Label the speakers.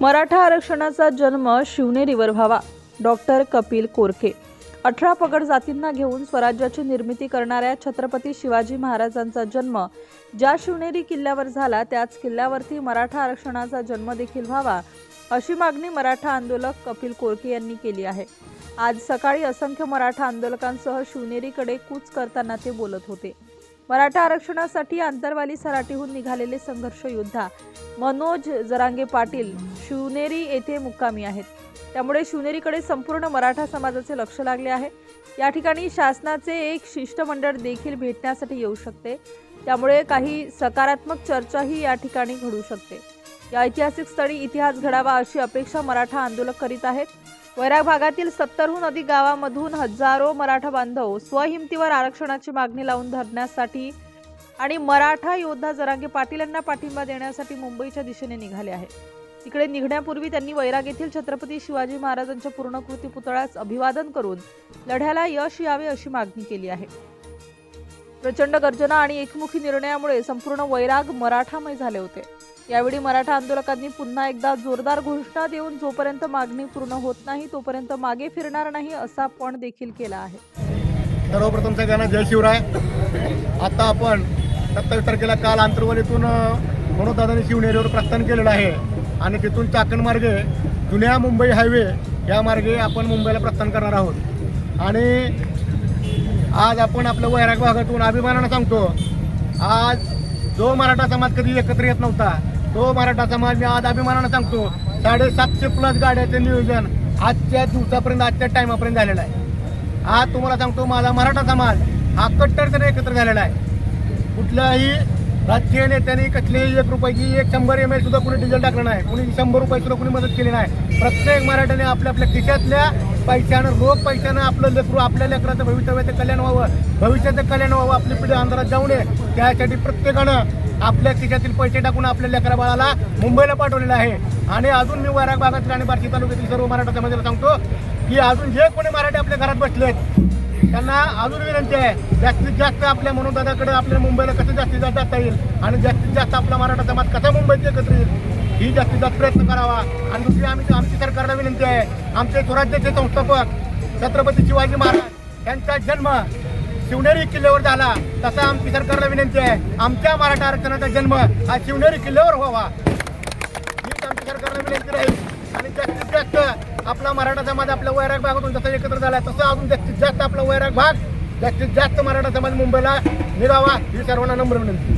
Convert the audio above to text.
Speaker 1: मराठा आरक्षणाचा जन्म शिवनेरीवर व्हावा. डॉक्टर कपिल कोरके अठरा पगड जातींना घेऊन स्वराज्याची निर्मिती करणाऱ्या छत्रपती शिवाजी महाराजांचा जन्म ज्या शिवनेरी किल्ल्यावर झाला त्याच किल्ल्यावरती मराठा आरक्षणाचा जन्म देखील व्हावा अशी मागणी मराठा आंदोलक कपिल कोरके यांनी केली आहे. आज सकाळी असंख्य मराठा आंदोलकांसह शिवनेरीकडे कूच करताना ते बोलत होते. मराठा आरक्षणासाठी आंतरवाली सराटीहून निघालेले संघर्ष योद्धा मनोज जरांगे पाटील शिवनेरी येथे मुक्कामी आहेत. त्यामुळे शिवनेरीकडे संपूर्ण मराठा समाजाचे लक्ष लागले आहे. या ठिकाणी शासनाचे एक शिष्टमंडळ देखील भेटण्यासाठी येऊ शकते. त्यामुळे काही सकारात्मक चर्चाही या ठिकाणी घडू शकते. या ऐतिहासिक स्थळी इतिहास घडावा अशी अपेक्षा मराठा आंदोलक करीत आहेत. वैराग भागातील सत्तरहून अधिक गावामधून हजारो मराठा बांधव स्वहिमतीवर आरक्षणाची मागणी लावून धरण्यासाठी आणि मराठा योद्धा जरांगे पाटील यांना पाठिंबा देण्यासाठी मुंबईच्या दिशेने निघाले आहेत. तिकडे निघण्यापूर्वी त्यांनी वैराग येथील छत्रपती शिवाजी महाराजांच्या पूर्णकृती पुतळ्यास अभिवादन करून लढ्याला यश यावे अशी मागणी केली आहे. प्रचंड गर्जना आणि एकमुखी निर्णयामुळे संपूर्ण वैराग मराठामय झाले होते. यावेळी मराठा आंदोलकांनी पुन्हा एकदा जोरदार घोषणा देऊन जोपर्यंत मागणी पूर्ण होत नाही तोपर्यंत मागे फिरणार नाही असा पण देखील केला आहे.
Speaker 2: सर्वप्रथम सगळ्यांना जय शिवराय. आता आपण सत्तावीस तारखेला काल आंतरवलीतून मनोदादानी शिवनेरीवर प्रस्थान केलेलं आहे. आणि तिथून चाकण मार्गे जुन्या मुंबई हायवे या मार्गे आपण मुंबईला प्रस्थान करणार आहोत. आणि आज आपण आपल्या वैराग भागातून अभिमानानं सांगतो आज जो मराठा समाज कधी एकत्र येत नव्हता तो मराठा समाज मी आज अभिमानानं सांगतो. साडेसातशे प्लस गाड्याचं नियोजन आजच्या दिवसापर्यंत आजच्या टायमापर्यंत झालेलं आहे. आज तुम्हाला सांगतो माझा मराठा समाज हा कट्टरतेने एकत्र झालेला आहे. कुठल्याही राजकीय नेत्यांनी कसलेही एक रुपयाची एक शंभर एम एल सुद्धा कुणी डिझेल टाकलं नाही. कुणी शंभर रुपये सुद्धा कुणी मदत केली नाही. प्रत्येक मराठ्याने आपल्या आपल्या खिशातल्या पैशानं रोख पैशानं आपलं लेकरू आपल्या लेकराचं भवितव्याचं कल्याण व्हावं. भविष्याचं कल्याण व्हावं आपली पिढी अंधारात जाऊ नये. त्यासाठी प्रत्येकानं आपल्या खिशातील पैसे टाकून आपल्या लेकरा बाळाला मुंबईला पाठवलेलं आहे. आणि अजून मी वैराग भागातील आणि बार्शी तालुक्यातील सर्व मराठा समाजाला सांगतो की अजून जे कोणी मराठी आपल्या घरात बसलेत त्यांना अजून विनंती आहे जास्तीत जास्त आपल्या मनोदादाकडे आपल्या मुंबईला कसं जास्तीत जास्त जाता येईल आणि जास्तीत जास्त आपला मराठा समाज कसा मुंबईत एकत्र येईल ही जास्तीत जास्त प्रयत्न करावा. आणि दुसरी आम्ही आमची सरकारला विनंती आहे आमचे स्वराज्याचे संस्थापक छत्रपती शिवाजी महाराज यांचा जन्म शिवनेरी किल्ल्यावर झाला. तसा आमची सरकारला विनंती आहे. आमच्या मराठा आरक्षणाचा जन्म हा शिवनेरी किल्ल्यावर व्हावा. हीच आमची सरकारला विनंती राहील. आणि जास्तीत जास्त आपला मराठा समाज आपल्या वैराग भागातून जसा एकत्र झाला तसं अजून जास्तीत जास्त आपला वैराग भाग जास्तीत जास्त मराठा समाज मुंबईला निघावा ही सर्वांना नम्र विनंती.